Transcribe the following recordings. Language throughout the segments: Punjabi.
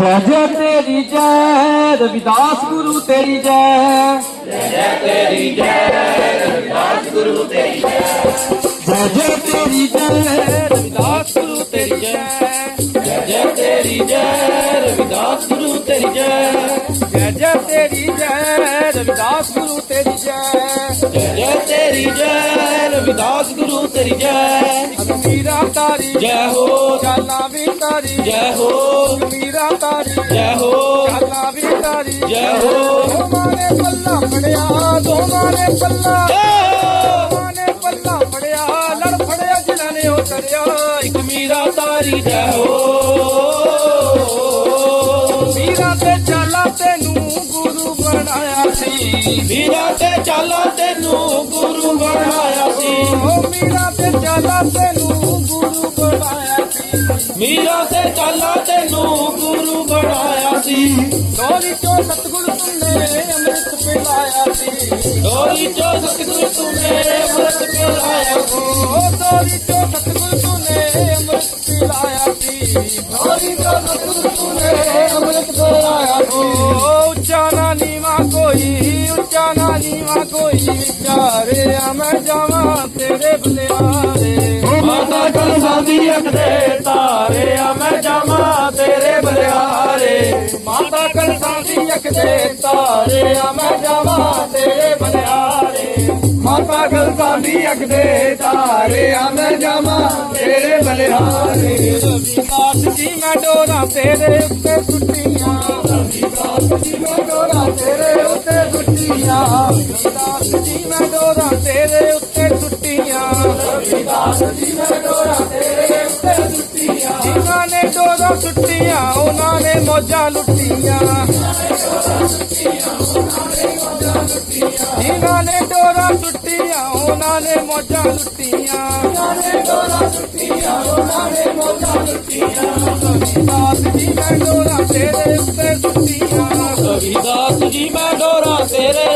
ਜੈ ਤੇਰੀ ਜੈ, ਰਵਿਦਾਸ ਗੁਰੂ ਤੇਰੀ ਜੈ। ਜੈ ਜੈ ਤੇਰੀ ਜੈ, ਰਵਿਦਾਸ ਗੁਰੂ ਤੇਰੀ ਜੈ। ਜੈ ਜੈ ਤੇਰੀ ਜੈ, ਰਵਿਦਾਸ ਗੁਰੂ ਤੇਰੀ ਜੈ। ਜੈ ਜੈ ਤੇਰੀ ਜੈ, ਰਵਿਦਾਸ ਗੁਰੂ ਤੇਰੀ ਜੈ ਜੈ ਜੈ ਤੇਰੀ ਜੈ। ਰਵਿਦਾਸ ਗੁਰੂ ਤੇਰੀ ਜੈ। ਮੀਰਾ ਤਾਰੀ। ਜੈ ਹੋ। ਜਾਨਾ ਵੀ ਤਾਰੀ। ਜੈ ਹੋ। ਮੀਰਾ ਤਾਰੀ। ਜੈ ਹੋ। ਜਾਨਾ ਵੀ ਤਾਰੀ। ਜੈ ਹੋ। ਦੋਵਾਂ ਨੇ ਪੱਲਾ ਫੜਿਆ ਦੋਵਾਂ ਨੇ ਪੱਲਾ। ਦੋਵਾਂ ਨੇ ਪੱਲਾ ਫੜਿਆ ਲੜ ਫੜਿਆ ਜਿਨ੍ਹਾਂ ਨੇ ਉਹ ਕਰਿਆ ਇੱਕ ਮੀਰਾ ਤਾਰੀ ਜੈ ਹੋ। ਮੀਰਾ ਤੇ ਚਾਲਾ ਤੈਨੂੰ ਮੀਰਾ ਤੇ ਚਾਲਾ ਤੈਨੂੰ ਗੁਰੂ ਬਣਾਇਆ ਸੀ। ਓ ਮੀਰਾ ਤੇ ਚਾਲਾ ਤੈਨੂੰ ਗੁਰੂ ਬਣਾਇਆ ਸੀ। ਮੀਰਾ ਤੇ ਚਾਲਾ ਤੈਨੂੰ ਗੁਰੂ ਬਣਾਇਆ ਸੀ। ਡੋਲੀ ਚੋਂ ਸਤਗੁਰ ਤੁਮਨੇ ਅੰਮ੍ਰਿਤ ਪਿਲਾਇਆ ਸੀ। ਡੋਲੀ ਚੋਂ ਸਤਗੁਰ ਤੁਮਨੇ ਅੰਮ੍ਰਿਤ ਪਿਲਾਇਆ ਸੀ। ਓ ਡੋਲੀ ਚੋਂ ਸਤਗੁਰ ਤੁਮਨੇ ਅੰਮ੍ਰਿਤ ਪਿਲਾਇਆ ਸੀ। ਡੋਲੀ ਚੋਂ ਸਤਗੁਰ ਤੁਮਨੇ ਅੰਮ੍ਰਿਤ ਪਿਲਾਇਆ ਸੀ। ਨੀਵਾ ਕੋਈ ਵਿਚਾਰੇ ਆ ਮੈਂ ਜਾਵਾਂ ਤੇਰੇ ਬਲਿਆਰੇ। ਮਾਤਾ ਕਲਸਾਂ ਦੀ ਅੱਖ ਦੇ ਤਾਰੇ ਆ ਮੈਂ ਜਾਵਾਂ ਤੇਰੇ ਬਲਿਆਰੇ। ਮਾਤਾ ਕਲਸਾਂ ਦੀ ਅੱਖ ਦੇ ਤਾਰੇ ਆ ਮੈਂ ਜਾਵਾਂ ਤੇਰੇ ਬਲਿਆਰੇ। ਮਾਤਾ ਕਲਸਾਂ ਦੀ ਅੱਖ ਦੇ ਤਾਰੇ ਆ ਮੈਂ ਜਾਵਾਂ ਤੇਰੇ ਬਲਿਆਰੇ। ਰਵਿਦਾਸ ਜੀ ਮੈਂ ਡੋਰਾ ਤੇਰੇ ਉੱਤੇ ਸੁੱਟੀਆਂ ਰਵਿਦਾਸ ਜੀ ਮੈਂ ਡੋਰਾ ਤੇਰੇ ਉੱਤੇ ਸੁੱਟੀਆਂ ਰਵਿਦਾਸ ਜੀ ਮੈਂ ਡੋਰਾ ਤੇਰੇ ਉੱਤੇ ਸੁੱਟੀਆਂ ਜਿਨ੍ਹਾਂ ਨੇ ਡੋਰਾ ਸੁੱਟੀਆਂ ਉਹਨਾਂ ਨੇ ਮੌਜਾਂ ਲੁੱਟੀਆਂ। ਜਿਨ੍ਹਾਂ ਨੇ ਡੋਰਾ ਸੁੱਟੀਆਂ ਉਹਨਾਂ ਨੇ ਮੌਜਾਂ ਲੁੱਟੀਆਂ। ਜਿਨ੍ਹਾਂ ਨੇ ਡੋਰਾ ਸੁੱਟੀਆਂ ਉਹਨਾਂ ਨੇ ਮੌਜਾਂ ਲੁੱਟੀਆਂ ਰਵਿਦਾਸ ਜੀ ਮੈਂ ਡੋਰਾ, ਤੇਰੇ ਉੱਤੇ ਸੁੱਟੀਆਂ ਰਵਿਦਾਸ ਜੀ ਮੈਂ ਡੋਰਾ ਤੇਰੇ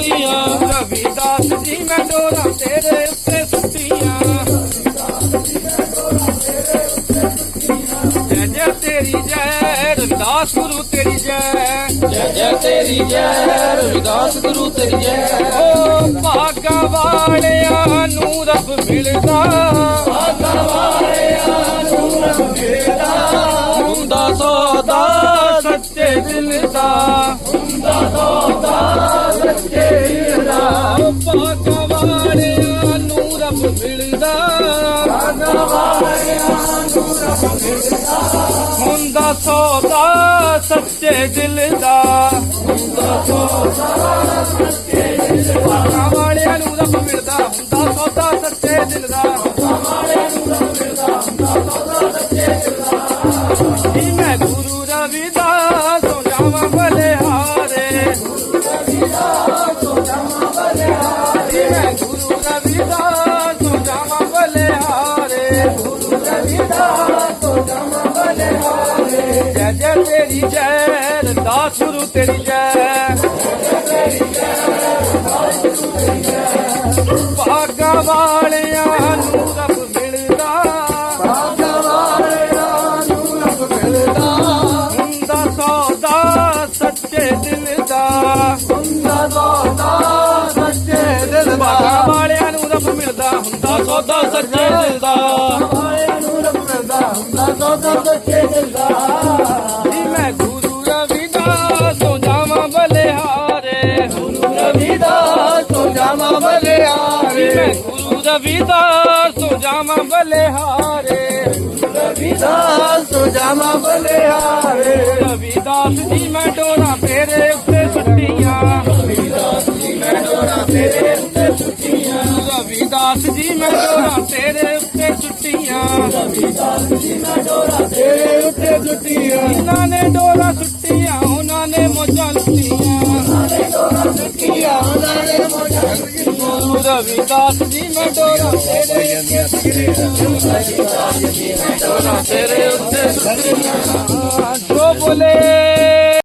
ਸੁੱਟੀਆਂ ਰਵਿਦਾਸ ਜੀ ਮੈਂ ਡੋਰਾ ਤੇਰੇ ਉੱਤੇ ਸੁੱਟੀਆਂ ਜੈ ਜੈ ਤੇਰੀ ਜੈ ਰਵਿਦਾਸ ਗੁਰੂ ਤੇਰੀ ਜੈ। ਜੈ ਜੈ ਤੇਰੀ ਜੈ ਰਵਿਦਾਸ ਗੁਰੂ ਤੇਰੀ ਜੈ। ਓ ਭਾਗਾ ਵਾਲਿਆਂ ਨੂੰ ਰੱਬ ਮਿਲਦਾ। ਸੱਚੇ ਦਿਲ ਦਾ ਹੁੰਦਾ ਸੌਦਾ ਸੱਚੇ ਦਿਲ ਦਾ ਵਾਲਿਆਂ ਨੂੰ ਰੱਬ ਮਿਲਦਾ। ਭਾਗਾ ਵਾਲਿਆਂ ਹੁੰਦਾ ਸੌਦਾ ਸੱਚੇ ਦਿਲ ਦਾ। ਹੁੰਦਾ ਸੌਦਾ ਸੱਚੇ ਦਿਲ ਦਾ। ਵਾਲਿਆਂ ਨੂੰ ਰੱਬ ਮਿਲਦਾ। ਹੁੰਦਾ ਸੌਦਾ ਸੱਚੇ ਦਿਲ ਦਾ। ਵਾਲਿਆਂ ਨੂੰ ਰੱਬ ਮਿਲਦਾ। ਹੁੰਦਾ ਸੌਦਾ ਸੱਚੇ ਦਿਲ ਦਾ। ਮੈਂ ਗੁਰੂ ਜੈ ਜੈ ਤੇਰੀ ਜੈ ਰਵਿਦਾਸ ਗੁਰੂ ਤੇਰੀ ਜੈ। ਭਾਗਾ ਵਾਲਿਆਂ ਨੂੰ ਰੱਬ ਮਿਲਦਾ। ਭਾਗਾ ਵਾਲਿਆਂ ਨੂੰ ਰੱਬ ਮਿਲਦਾ। ਹੁੰਦਾ ਸੌਦਾ ਸੱਚੇ ਦਿਲ ਦਾ। ਹੁੰਦਾ ਸੌਦਾ ਸੱਚੇ ਦਿਲ ਦਾ। ਭਾਗਾ ਵਾਲਿਆਂ ਨੂੰ ਰੱਬ ਮਿਲਦਾ ਹੁੰਦਾ ਸੌਦਾ ਸੱਚੇ ਦਿਲ ਦਾ। ਹੁੰਦਾ ਸੌਦਾ ਸੱਚੇ ਜੀ ਮੈਂ ਗੁਰੂ ਰਵਿਦਾਸ ਤੋਂ ਜਾਵਾਂ ਬਲਿਹਾਰੇ ਗੁਰੂ ਰਵਿਦਾਸ ਤੋਂ ਜਾਵਾਂ ਬਲਿਹਾਰੇ ਮੈਂ ਗੁਰੂ ਰਵਿਦਾਸ ਤੋਂ ਜਾਵਾਂ ਬਲਿਹਾਰੇ ਰਵਿਦਾਸ ਤੋਂ ਜਾਵਾਂ ਬਲਿਹਾਰੇ ਰਵਿਦਾਸ ਜੀ ਮੈਂ ਡੋਰਾ ਤੇਰੇ ਤੇਰੇ ਉੱਤੇ ਸੁੱਟੀਆਂ ਜਿਨ੍ਹਾਂ ਨੇ ਡੋਰਾ ਸੁੱਟੀਆਂ ਉਹਨਾਂ ਨੇ ਮੋਜਾਂ ਲੁੱਟੀਆਂ। ਉਹਨਾਂ ਨੇ ਡੋਰਾ ਸੁੱਟੀਆਂ ਉਹਨਾਂ ਨੇ ਮੋਜਾਂ ਲੁੱਟੀਆਂ। ਰਵਿਦਾਸ ਜੀ ਮੈਂ ਡੋਰਾ ਤੇਰੇ ਉੱਤੇ ਸੁੱਟੀਆਂ ਡੋਰਾ ਤੇਰੇ ਉੱਤੇ ਸੁੱਟੀਆਂ ਜੋ ਬੋਲੇ